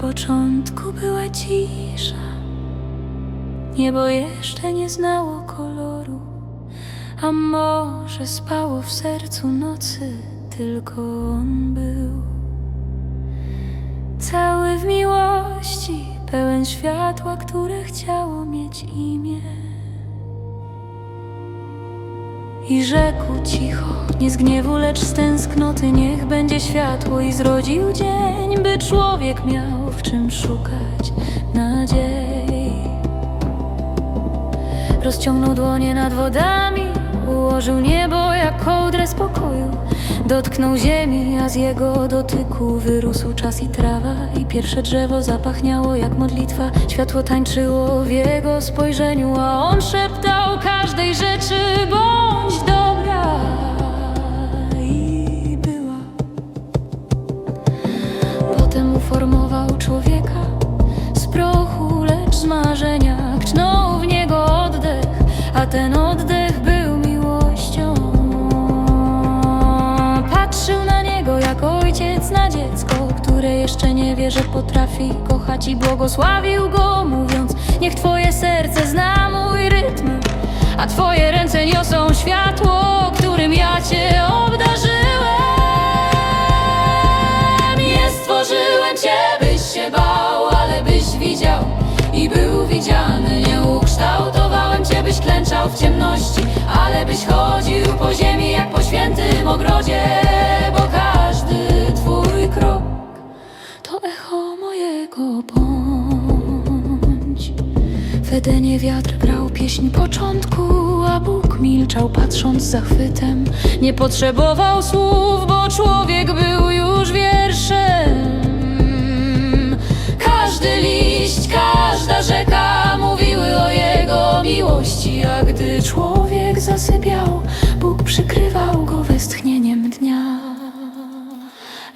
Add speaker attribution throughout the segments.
Speaker 1: początku była cisza. Niebo jeszcze nie znało koloru, a może spało w sercu nocy, tylko on był. Cały w miłości, pełen światła, które chciało mieć imię. I rzekł cicho, nie z gniewu, lecz z tęsknoty. Niech będzie światło i zrodził dzień By człowiek miał w czym szukać nadziei. Rozciągnął dłonie nad wodami Ułożył niebo jak kołdrę spokoju Dotknął ziemi, a z jego dotyku Wyrósł czas i trawa. I pierwsze drzewo zapachniało jak modlitwa. Światło tańczyło w jego spojrzeniu A on szeptał każdej rzeczy Bądź z marzenia Kchnął w niego oddech, a ten oddech był miłością. Patrzył na niego jak ojciec na dziecko Które jeszcze nie wie, że potrafi kochać i błogosławił go Mówiąc, niech twoje serce zna mój rytm A twoje ręce niosą światło, widziany. Nie ukształtowałem cię, byś klęczał w ciemności, ale byś chodził po ziemi jak po świętym ogrodzie, bo każdy twój krok to echo mojego bądź. W Edenie wiatr grał pieśń początku, a Bóg milczał patrząc z zachwytem. Nie potrzebował słów, miłości, a gdy człowiek zasypiał, Bóg przykrywał go westchnieniem dnia.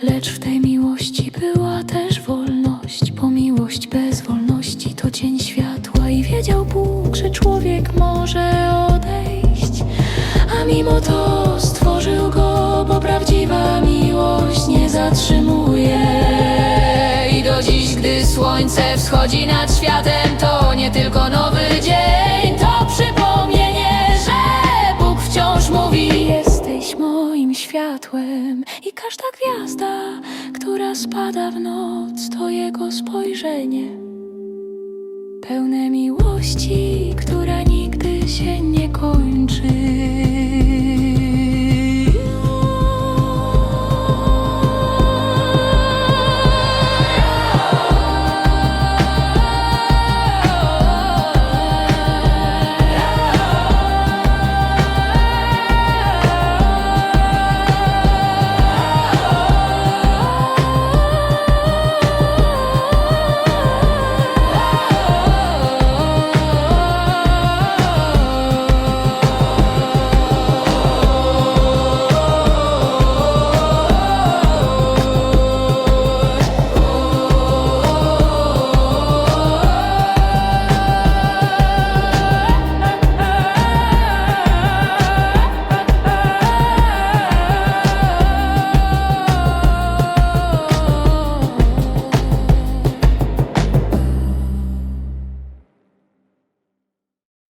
Speaker 1: Lecz w tej miłości była też wolność, bo miłość bez wolności to cień światła i wiedział Bóg, że człowiek może odejść, a mimo to stworzył go, bo prawdziwa miłość nie zatrzymuje. I do dziś, gdy słońce wschodzi nad światem, to nie tylko nowy każda gwiazda, która spada w noc, to jego spojrzenie. Pełne miłości